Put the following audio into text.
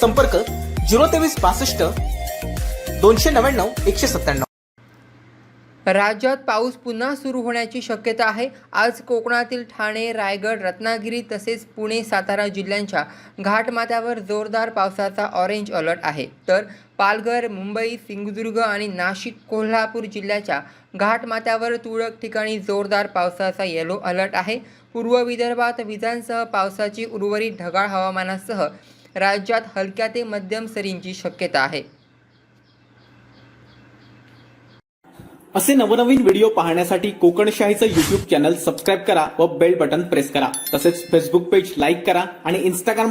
संपर्क झिरो तेवीस पासष्ट दोनशे नव्याण्णव एकशे सत्त्याण्णव. राज्यात पाऊस पुन्हा सुरू होण्याची शक्यता आहे. आज कोकणातील ठाणे रायगड रत्नागिरी तसेच पुणे सातारा जिल्ह्यांच्या घाटमाथ्यावर जोरदार पावसाचा ऑरेंज अलर्ट आहे. तर पालघर मुंबई सिंधुदुर्ग आणि नाशिक कोल्हापूर जिल्ह्याच्या घाटमाथ्यावर तुरळक ठिकाणी जोरदार पावसाचा येलो अलर्ट आहे. पूर्व विदर्भात विजांसह पावसाची उर्वरित ढगाळ हवामानासह राज्यात हलक्या ते मध्यम सरींची शक्यता आहे. असे नवनवीन व्हिडिओ पाहण्यासाठी कोकणशाहीचं युट्यूब चॅनल सबस्क्राईब करा व बेल बटन प्रेस करा. तसेच फेसबुक पेज लाईक करा आणि इंस्टाग्राम